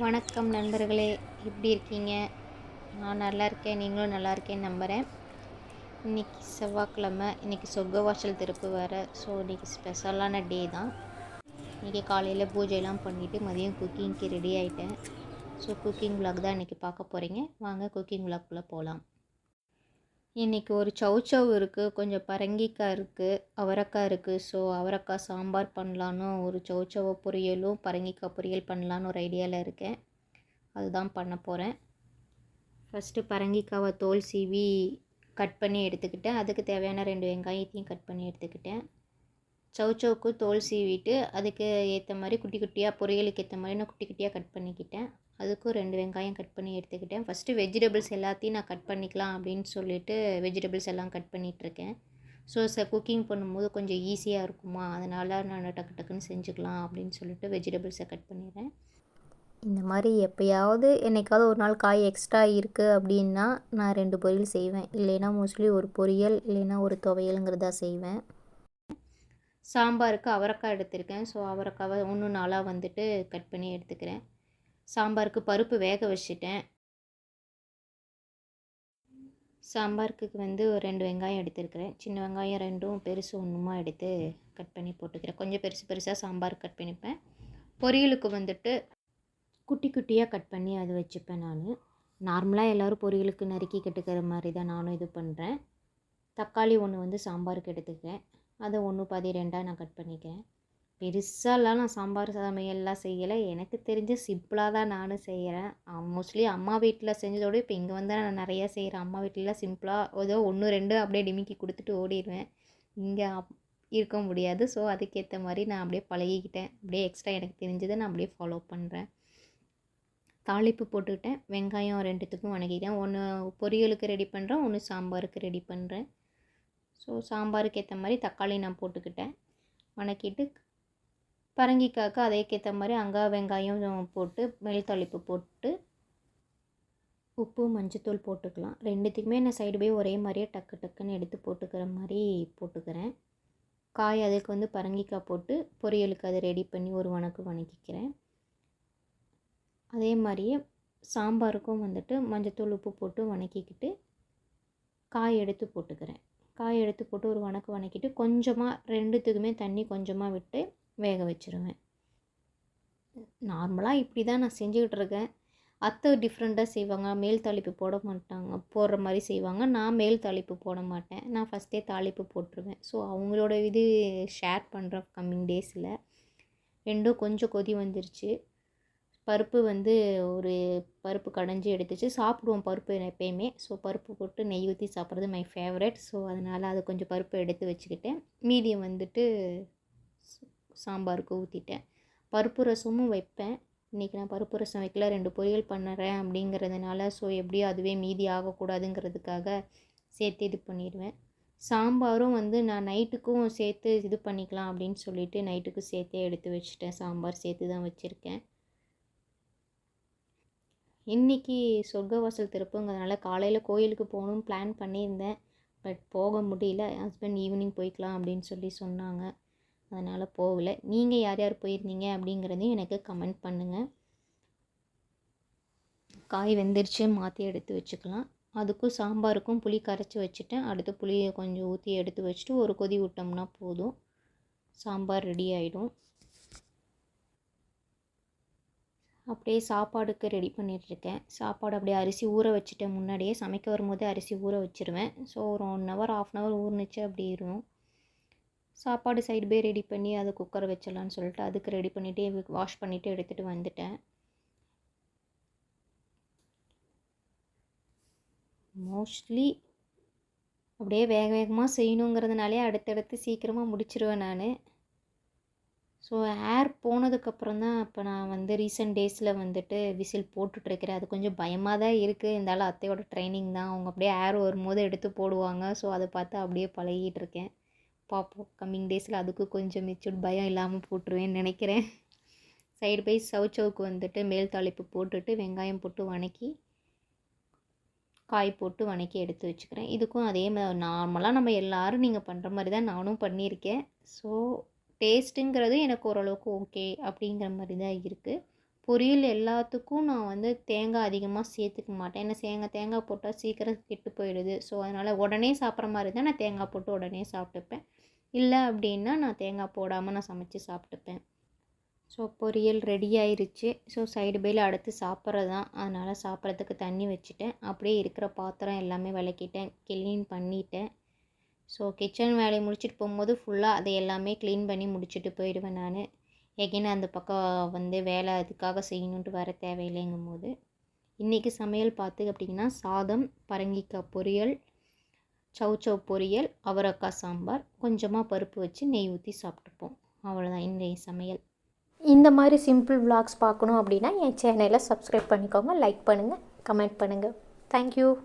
வணக்கம் நண்பர்களே எப்படி இருக்கீங்க? நான் நல்லா இருக்கேன் நீங்களும் நல்லா இருக்கேன்னு நம்புகிறேன் இன்றைக்கி செவ்வாய்க்கிழமை இன்றைக்கி சொர்க்க வாசல் திறப்பு வேறு. ஸோ இன்றைக்கி ஸ்பெஷலான டே தான். இன்றைக்கி காலையில் பூஜையெல்லாம் பண்ணிவிட்டு மதியம் குக்கிங்க்கு ரெடி ஆகிட்டேன் ஸோ குக்கிங் விளாக் தான் இன்றைக்கி பார்க்க போகிறீங்க வாங்க குக்கிங் விளாக்குள்ளே போகலாம் இன்றைக்கி ஒரு சௌச்சவ் இருக்குது கொஞ்சம் பரங்கிக்காய் இருக்குது அவரைக்காய் இருக்குது ஸோ அவரைக்காய் சாம்பார் பண்ணலான்னு ஒரு சௌச்சவ பொரியலும் பரங்கிக்காய் பொரியல் பண்ணலான்னு ஒரு ஐடியாவில் இருக்கேன். அதுதான் பண்ண போகிறேன் ஃபஸ்ட்டு பரங்கிக்காவை தோல் சீவி கட் பண்ணி எடுத்துக்கிட்டேன். அதுக்கு தேவையான ரெண்டு வெங்காயத்தையும் கட் பண்ணி எடுத்துக்கிட்டேன். சௌச்சவுக்கு தோல் சீவிட்டு அதுக்கு ஏற்ற மாதிரி குட்டி குட்டியாக பொரியலுக்கு ஏற்ற மாதிரி நான் குட்டி குட்டியாக கட் பண்ணிக்கிட்டேன். அதுக்கும் ரெண்டு வெங்காயம் கட் பண்ணி எடுத்துக்கிட்டேன். ஃபஸ்ட்டு வெஜிடபிள்ஸ் எல்லாத்தையும் நான் கட் பண்ணிக்கலாம் அப்படின்னு சொல்லிட்டு வெஜிடபிள்ஸ் எல்லாம் கட் பண்ணிகிட்ருக்கேன் ஸோ ச குக்கிங் பண்ணும்போது கொஞ்சம் ஈஸியாக இருக்குமா? அதனால் நான் டக்கு டக்குன்னு செஞ்சுக்கலாம் அப்படின்னு சொல்லிட்டு வெஜிடபிள்ஸை கட் பண்ணிடுறேன். இந்த மாதிரி எப்போயாவது என்னைக்காவது ஒரு நாள் காய் எக்ஸ்ட்ரா இருக்குது அப்படின்னா நான் ரெண்டு பொரியல் செய்வேன். இல்லைன்னா மோஸ்ட்லி ஒரு பொரியல் இல்லைன்னா ஒரு துவையலுங்கிறதா செய்வேன். சாம்பாருக்கு அவரைக்காய் எடுத்திருக்கேன். ஸோ அவரைக்காவை ஒன்று நாளாக வந்துட்டு கட் பண்ணி எடுத்துக்கிறேன். சாம்பாருக்கு பருப்பு வேக வச்சுட்டேன். சாம்பாருக்கு வந்து ஒரு ரெண்டு வெங்காயம் எடுத்துருக்கிறேன். சின்ன வெங்காயம் ரெண்டும் பெருசு ஒன்றுமா எடுத்து கட் பண்ணி போட்டுக்கிறேன். கொஞ்சம் பெருசு பெருசாக சாம்பார் கட் பண்ணிப்பேன். பொரியலுக்கு வந்துட்டு குட்டி குட்டியாக கட் பண்ணி அது வச்சுப்பேன் நான். நார்மலாக எல்லோரும் பொரியலுக்கு நறுக்கி கட்டுக்கிற மாதிரி தான் நானும் இது பண்ணுறேன் தக்காளி ஒன்று வந்து சாம்பாருக்கு எடுத்துக்கிறேன். அதை ஒன்று பாதி ரெண்டாக நான் கட் பண்ணிக்கிறேன். பெருசாலாம் நான் சாம்பார் சமையல்லாம் செய்யலை. எனக்கு தெரிஞ்ச சிம்பிளாக தான் நானும் செய்கிறேன் மோஸ்ட்லி அம்மா வீட்டில் செஞ்சதோடு இப்போ இங்கே வந்து நான் நிறையா செய்கிறேன் அம்மா வீட்டிலலாம் சிம்பிளாக ஏதோ ஒன்று ரெண்டு அப்படியே டிமிக்கி கொடுத்துட்டு ஓடிடுவேன் இங்கே இருக்க முடியாது. ஸோ அதுக்கேற்ற மாதிரி நான் அப்படியே பழகிக்கிட்டேன். அப்படியே எக்ஸ்ட்ரா எனக்கு தெரிஞ்சதை நான் அப்படியே ஃபாலோ பண்ணுறேன் தாளிப்பு போட்டுக்கிட்டேன். வெங்காயம் ரெண்டுத்துக்கும் வணக்கிட்டேன் ஒன்று பொரியலுக்கு ரெடி பண்ணுறேன் ஒன்று சாம்பாருக்கு ரெடி பண்ணுறேன் ஸோ சாம்பாருக்கு ஏற்ற மாதிரி தக்காளி நான் போட்டுக்கிட்டேன். வணக்கிட்டு பரங்கிக்காய்க்கு அதேக்கேற்ற மாதிரி அங்கே வெங்காயம் போட்டு மேல் தாளிப்பு போட்டு உப்பு மஞ்சத்தூள் போட்டுக்கலாம். ரெண்டுத்துக்குமே நான் சைடு போய் ஒரே மாதிரியே டக்கு டக்குன்னு எடுத்து போட்டுக்கிற மாதிரி போட்டுக்கிறேன். காய் அதுக்கு வந்து பரங்கிக்காய் போட்டு பொரியலுக்கு அதை ரெடி பண்ணி ஒரு வணக்கு வணக்கிக்கிறேன். அதே மாதிரியே சாம்பாருக்கும் வந்துட்டு மஞ்சத்தூள் உப்பு போட்டு வணக்கிக்கிட்டு காய் எடுத்து போட்டுக்கிறேன். காய் எடுத்து போட்டு ஒரு வணக்கு வணக்கிட்டு கொஞ்சமாக ரெண்டுத்துக்குமே தண்ணி கொஞ்சமாக விட்டு வேக வச்சுருவேன். நார்மலாக இப்படி தான் நான் செஞ்சுக்கிட்டு இருக்கேன். அத்தை டிஃப்ரெண்ட்டாக செய்வாங்க. மேல் தாளிப்பு போட மாட்டாங்க. போடுற மாதிரி செய்வாங்க. நான் மேல் தாளிப்பு போட மாட்டேன். நான் ஃபஸ்ட்டே தாளிப்பு போட்டுருவேன். ஸோ அவங்களோட இது ஷேர் பண்ணுறேன் கம்மிங் டேஸில் ரெண்டும் கொஞ்சம் கொதி வந்துருச்சு. பருப்பு வந்து ஒரு பருப்பு கடைஞ்சி எடுத்துச்சு. சாப்பிடுவோம் பருப்பு எப்பயுமே. ஸோ பருப்பு போட்டு நெய் ஊற்றி சாப்பிட்றது மை ஃபேவரட் ஸோ அதனால் அது கொஞ்சம் பருப்பு எடுத்து வச்சுக்கிட்டேன். மீதியம் வந்துட்டு சாம்பாருக்கு ஊற்றிட்டேன் பருப்பு ரசமும் வைப்பேன். இன்றைக்கி நான் பருப்பு ரசம் வைக்கல ரெண்டு பொரியல் பண்ணுறேன் அப்படிங்கிறதுனால ஸோ எப்படியும் அதுவே மீதி ஆகக்கூடாதுங்கிறதுக்காக சேர்த்து இது பண்ணிடுவேன். சாம்பாரும் வந்து நான் நைட்டுக்கும் சேர்த்து இது பண்ணிக்கலாம் அப்படின்னு சொல்லிட்டு நைட்டுக்கு சேர்த்தே எடுத்து வச்சுட்டேன். சாம்பார் சேர்த்து தான் வச்சுருக்கேன். இன்றைக்கி சொர்க்கவாசல் திறப்புங்கிறதுனால காலையில் கோயிலுக்கு போகணும் பிளான் பண்ணியிருந்தேன். பட் போக முடியல. ஹஸ்பண்ட் ஈவினிங் போய்க்கலாம் அப்படின்னு சொல்லி சொன்னாங்க. அதனால் போகலை. நீங்கள் யார் யார் போயிருந்தீங்க அப்படிங்கிறதையும் எனக்கு கமெண்ட் பண்ணுங்கள் காய் வெந்துருச்சு மாற்றி எடுத்து வச்சுக்கலாம். அதுக்கும் சாம்பாருக்கும் புளி கரைச்சி வச்சுட்டேன். அடுத்து புளியை கொஞ்சம் ஊற்றி எடுத்து வச்சுட்டு ஒரு கொதி விட்டோம்னா போதும். சாம்பார் ரெடி ஆகிடும் அப்படியே சாப்பாடுக்கு ரெடி பண்ணிகிட்ருக்கேன் சாப்பாடு அப்படியே அரிசி ஊற வச்சுட்டேன் முன்னாடியே. சமைக்க வரும்போதே அரிசி ஊற வச்சுருவேன். ஸோ ஒரு one hour half an hour ஊறுனுச்சு அப்படி இருக்கும். சாப்பாடு சைடு போய் ரெடி பண்ணி அதை குக்கரை வச்சிடலான்னு சொல்லிட்டு அதுக்கு ரெடி பண்ணிவிட்டு வாஷ் பண்ணிவிட்டு எடுத்துகிட்டு வந்துட்டேன். மோஸ்ட்லி அப்படியே வேக வேகமாக செய்யணுங்கிறதுனாலே அடுத்தடுத்து சீக்கிரமாக முடிச்சிருவேன் நான். ஸோ ஏர் போனதுக்கப்புறம் தான் இப்போ நான் வந்து ரீசெண்ட் டேஸில் வந்துட்டு விசில் போட்டுட்ருக்கிறேன் அது கொஞ்சம் பயமாக தான் இருக்குது இருந்தாலும் அத்தையோட ட்ரைனிங் தான். அவங்க அப்படியே ஏர் வரும்போது எடுத்து போடுவாங்க. ஸோ அதை பார்த்து அப்படியே பழகிட்டு இருக்கேன். பார்ப்போம். கம்மிங் டேஸில் அதுக்கு கொஞ்சம் மெச்சூர்ட் பயம் இல்லாமல் போட்டுருவேன்னு நினைக்கிறேன். சைடு பை சவுச்சவுக்கு வந்துட்டு மேல் தாளிப்பு போட்டுட்டு வெங்காயம் போட்டு வணக்கி காய் போட்டு வணக்கி எடுத்து வச்சுக்கிறேன். இதுக்கும் அதே மாதிரி நார்மலாக நம்ம எல்லோரும் நீங்கள் பண்ணுற மாதிரி தான் நானும் பண்ணியிருக்கேன். ஸோ டேஸ்ட்டுங்கிறது எனக்கு ஓரளவுக்கு ஓகே அப்படிங்கிற மாதிரி தான் இருக்குது பொரியல் எல்லாத்துக்கும் நான் வந்து தேங்காய் அதிகமாக சேர்த்துக்க மாட்டேன். ஏன்னா தேங்காய் தேங்காய் போட்டால் சீக்கிரம் கெட்டு போயிடுது. ஸோ அதனால் உடனே சாப்பிட்ற மாதிரி இருந்தால் நான் தேங்காய் போட்டு உடனே சாப்பிட்டுப்பேன். இல்லை அப்படின்னா நான் தேங்காய் போடாமல் நான் சமைச்சு சாப்பிட்டுப்பேன். ஸோ பொரியல் ரெடி ஆயிருச்சு. ஸோ சைடு பையில் அடுத்து சாப்பிட்றது தான். அதனால் சாப்பிட்றதுக்கு தண்ணி வச்சுட்டேன். அப்படியே இருக்கிற பாத்திரம் எல்லாமே விளக்கிட்டேன். க்ளீன் பண்ணிட்டேன். ஸோ கிச்சன் வேலையை முடிச்சுட்டு போகும்போது ஃபுல்லாக அதை எல்லாமே க்ளீன் பண்ணி முடிச்சுட்டு போயிடுவேன் நான். எகைன் அந்த பக்கம் வந்து வேலை அதுக்காக செய்யணுன்ட்டு வர தேவையில்லைங்கும் போது இன்றைக்கி சமையல் பார்த்து அப்படிங்கன்னா சாதம் பரங்கிக்காய் பொரியல் சவ் சௌ பொரியல் அவரக்காய் சாம்பார் கொஞ்சமாக பருப்பு வச்சு நெய் ஊற்றி சாப்பிட்டுப்போம். அவ்வளோதான் இன்றைய சமையல். இந்த மாதிரி சிம்பிள் vlogs பார்க்கணும் அப்படின்னா என் சேனலை சப்ஸ்கிரைப் பண்ணிக்கோங்க லைக் பண்ணுங்கள் கமெண்ட் பண்ணுங்கள் தேங்க்யூ